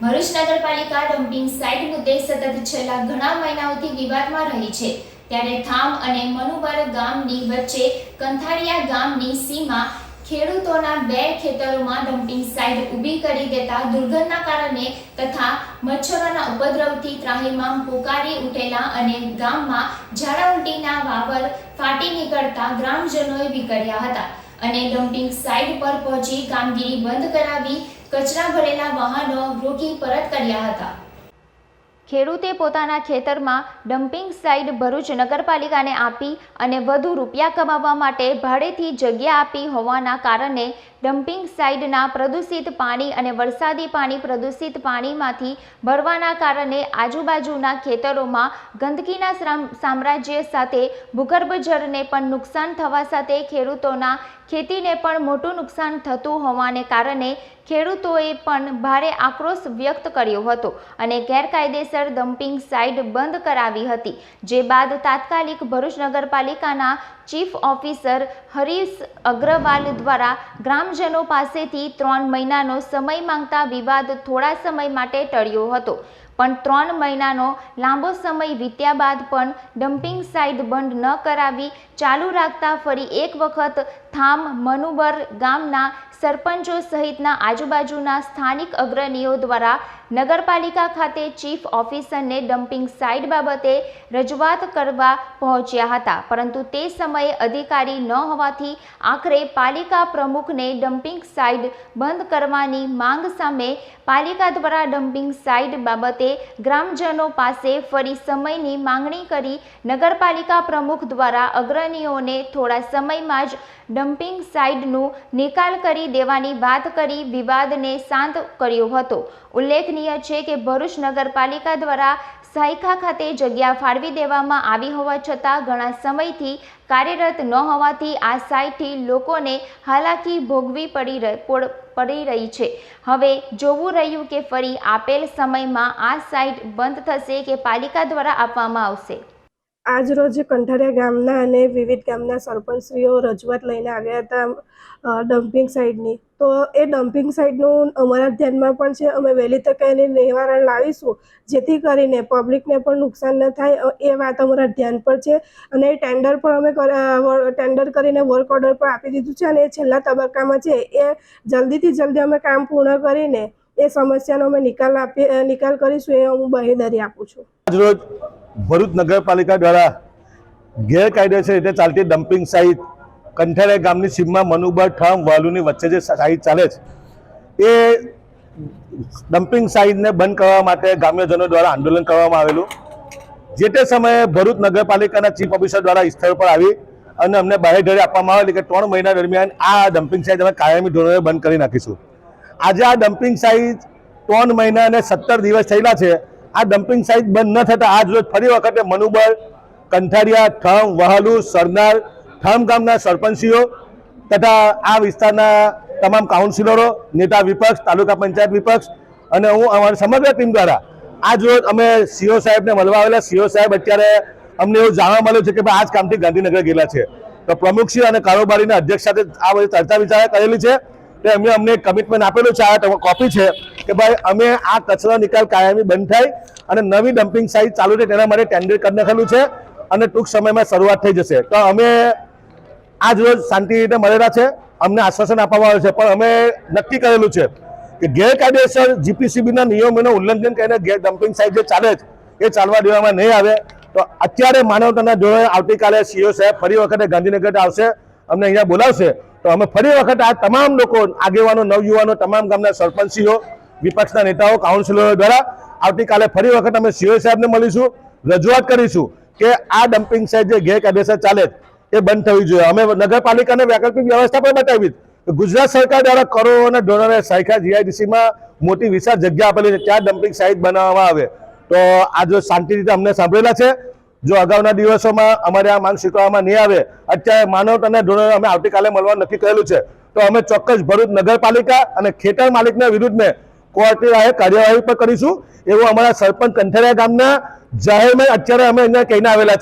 ભરૂચ નગરપાલિકા dumping site મુદ્દે સતત છેલ્લા ઘણા મહિનાઓથી વિવાદમાં રહી છે. ત્યારે થામ અને મનુબર ગામની વચ્ચે કંથારિયા ગામની સીમા ખેડૂતોના બે ખેતરોમાં ડમ્પિંગ સાઇટ ઊભી કરી દેતા દુર્ગંધના કારણે તથા મચ્છરોના ઉપદ્રવથી ત્રાહીમામ પોકારી ઉઠેલા અને ગામમાં ઝાડા ઉલટીના વાવર ફાટી નીકળતા ગ્રામજનોએ વિકર્યા હતા. અને ડમ્પિંગ સાઇટ પર પહોંચી કામગીરી બંધ કરાવી કચરા ભરેલા વાહનો રોકી પરત કર્યા હતા. ખેડૂતે પોતાના ખેતરમાં ડમ્પિંગ સાઇટ ભરૂચ નગરપાલિકાને આપી અને વધુ રૂપિયા કમાવવા માટે ભાડેથી જગ્યા આપી હોવાના કારણે ડમ્પિંગ સાઇડના પ્રદૂષિત પાણી અને વરસાદી પાણી પ્રદૂષિત પાણીમાંથી ભરવાના કારણે આજુબાજુના ખેતરોમાં ગંદકીના સામ્રાજ્ય સાથે ભૂગર્ભજળને પણ નુકસાન થવા સાથે ખેડૂતોના ખેતીને પણ મોટું નુકસાન થતું હોવાને કારણે ખેડૂતોએ પણ ભારે આક્રોશ વ્યક્ત કર્યો હતો અને ગેરકાયદેસર ડમ્પિંગ સાઇટ બંધ કરાવી હતી, જે બાદ તાત્કાલિક ભરૂચ નગરપાલિકાના ચીફ ઓફિસર હરીશ અગ્રવાલ દ્વારા ગ્રામજનો પાસેથી ત્રણ મહિનાનો સમય માંગતા વિવાદ થોડા સમય માટે ટળ્યો હતો. પણ ત્રણ મહિનાનો લાંબો સમય વીત્યા બાદ પણ ડમ્પિંગ સાઇટ બંધ ન કરાવી ચાલુ રાખતા ફરી એક વખત થામ મનુબર ગામના સરપંચો સહિતના આજુબાજુના સ્થાનિક અગ્રણીઓ દ્વારા નગરપાલિકા ખાતે ચીફ ઓફિસરને ડમ્પિંગ સાઇટ બાબતે રજૂઆત કરવા પહોંચ્યા હતા. પરંતુ તે સમયે અધિકારી ન હોવાથી આખરે પાલિકા પ્રમુખને ડમ્પિંગ સાઇટ બંધ કરવાની માંગ સામે પાલિકા દ્વારા ડમ્પિંગ સાઇટ બાબતે ગ્રામજનો પાસે ફરી સમયની માંગણી કરી નગરપાલિકા પ્રમુખ દ્વારા અગ્રણીઓને થોડા સમયમાં જ ડમ્પિંગ સાઇટનો નિકાલ કરી દેવાની વાત કરી વિવાદને શાંત કર્યો હતો. ઉલ્લેખનીય છે કે ભરૂચ નગરપાલિકા દ્વારા સાયખા ખાતે જગ્યા ફાળવી દેવામાં આવી હોવા છતાં ઘણા સમયથી કાર્યરત ન હોવાથી આ સાઇટથી લોકોને હાલાકી ભોગવી પડી પડી રહી છે. હવે જોવું રહ્યું કે ફરી આપેલ સમયમાં આ સાઇટ બંધ થશે કે પાલિકા દ્વારા આપવામાં આવશે. આજ રોજ કંઠારિયા ગામના અને વિવિધ ગામના સરપંચશ્રીઓ રજૂઆત લઈને આવ્યા હતા ડમ્પિંગ સાઇડની. તો એ ડમ્પિંગ સાઇડનું અમારા ધ્યાનમાં પણ છે, અમે વહેલી તકે એની નિવારણ લાવીશું, જેથી કરીને પબ્લિકને પણ નુકસાન ન થાય એ વાત અમારા ધ્યાન પર છે. અને એ ટેન્ડર પણ અમે ટેન્ડર કરીને વર્ક ઓર્ડર પણ આપી દીધું છે અને એ છેલ્લા તબક્કામાં છે, એ જલ્દીથી જલ્દી અમે કામ પૂર્ણ કરીને એ સમસ્યાનો અમે નિકાલ આપી અ, નિકાલ કરીશું એ હું બાહેધરી આપું છું. આજરોજ ભરૂચ નગરપાલિકા દ્વારા ગેરકાયદેસર રીતે ચાલતી ડમ્પિંગ સાઇટ કંઠેરા ગામની સીમમાં મનુબર ઠામ વાલુની વચ્ચે જે સાઇટ ચાલે છે એ ડમ્પિંગ સાઇટને બંધ કરવા માટે ગ્રામ્યજનો દ્વારા આંદોલન કરવામાં આવેલું. જે તે સમયે ભરૂચ નગરપાલિકાના ચીફ ઓફિસર દ્વારા સ્થળ પર આવી અને અમને બાહેધરી આપવામાં આવેલી કે ત્રણ મહિના દરમિયાન આ ડમ્પિંગ સાઇટ અમે કાયમી ધોરણે બંધ કરી નાખીશું. આજે આ ડમ્પિંગ સાઇટ ત્રણ મહિના અને સત્તર દિવસ થયેલા છે. આ ડમ્પિંગ સાઇટ બંધ ન થતા આજ રોજ ફરી વખતે મનુબળ, કંઠારિયા, ઠમ, વહાલુ સરનાર ઠમ ગામના સરપંચીઓ તથા આ વિસ્તારના તમામ કાઉન્સિલરો નેતા વિપક્ષ, તાલુકા પંચાયત વિપક્ષ અને હું અમારી સમગ્ર ટીમ દ્વારા આજ રોજ અમે સીઓ સાહેબને મળવા આવેલા. સીઓ સાહેબ અત્યારે અમને એવું જાણવા મળ્યું છે કે ભાઈ આજ કામથી ગાંધીનગર ગયેલા છે. તો પ્રમુખશ્રી અને કારોબારીના અધ્યક્ષ સાથે આ બધી ચર્ચા વિચારણા કરેલી છે. તો અમે અમને કમિટમેન્ટ આપેલું છે, આ કોપી છે, કે ભાઈ અમે આ કચરા નિકાલ કાયમી બંધ થાય અને નવી ડમ્પિંગ સાઇટ ચાલુ છે તેના માટે ટેન્ડર કરી નાખેલું છે અને ટૂંક સમયમાં શરૂઆત થઈ જશે. તો અમે આજ રોજ શાંતિ રીતે મળેલા છે, અમને આશ્વાસન આપવામાં આવ્યું છે, પણ અમે નક્કી કરેલું છે કે ગેરકાયદેસર જીપીસીબીના નિયમોનું ઉલ્લંઘન કરીને ગેર ડમ્પિંગ સાઇટ જે ચાલે છે, એ ચાલવા દેવામાં નહીં આવે. તો અત્યારે માનવતાના ધોરણે આવતીકાલે સીઓ સાહેબ ફરી વખતે ગાંધીનગર આવશે, અમને અહીંયા બોલાવશે. તો અમે ફરી વખત આ તમામ લોકો, આગેવાનો, નવયુવાનો, તમામ ગામના સરપંચીઓ, વિપક્ષના નેતાઓ કાઉન્સિલરો દ્વારા આવતીકાલે ફરી વખત અમે સીઓ સાહેબને મળીશું, રજૂઆત કરીશું કે આ ડમ્પિંગ સાઇટ જે ગેરકાયદેસર ચાલે એ બંધ થવી જોઈએ. અમે નગરપાલિકાને વૈકલ્પિક વ્યવસ્થા પણ બતાવી ગુજરાત સરકાર દ્વારા કરોડોના ધોરણે સાયખા જીઆઈડીસીમાં મોટી વિશાળ જગ્યા આપેલી છે, ત્યાં ડમ્પિંગ સાઇટ બનાવવામાં આવે. તો આ જો શાંતિ રીતે અમને સાંભળેલા છે જો અગાઉના દિવસોમાં અમારે આ માંગ સ્વીકારવામાં નહીં આવે, અત્યારે માનવ અને ધોરણ અમે આવતીકાલે મળવા નક્કી કરેલું છે. તો અમે ચોક્કસ ભરૂચ નગરપાલિકા અને ખેતર માલિકના વિરુદ્ધને કોર્ટની રાહે કાર્યવાહી પણ કરીશું. એવું અમારા સરપંચ કંઠેરિયા ગામના જાહેરમાં અત્યારે અમે અહીંયા કહીને આવેલા છે.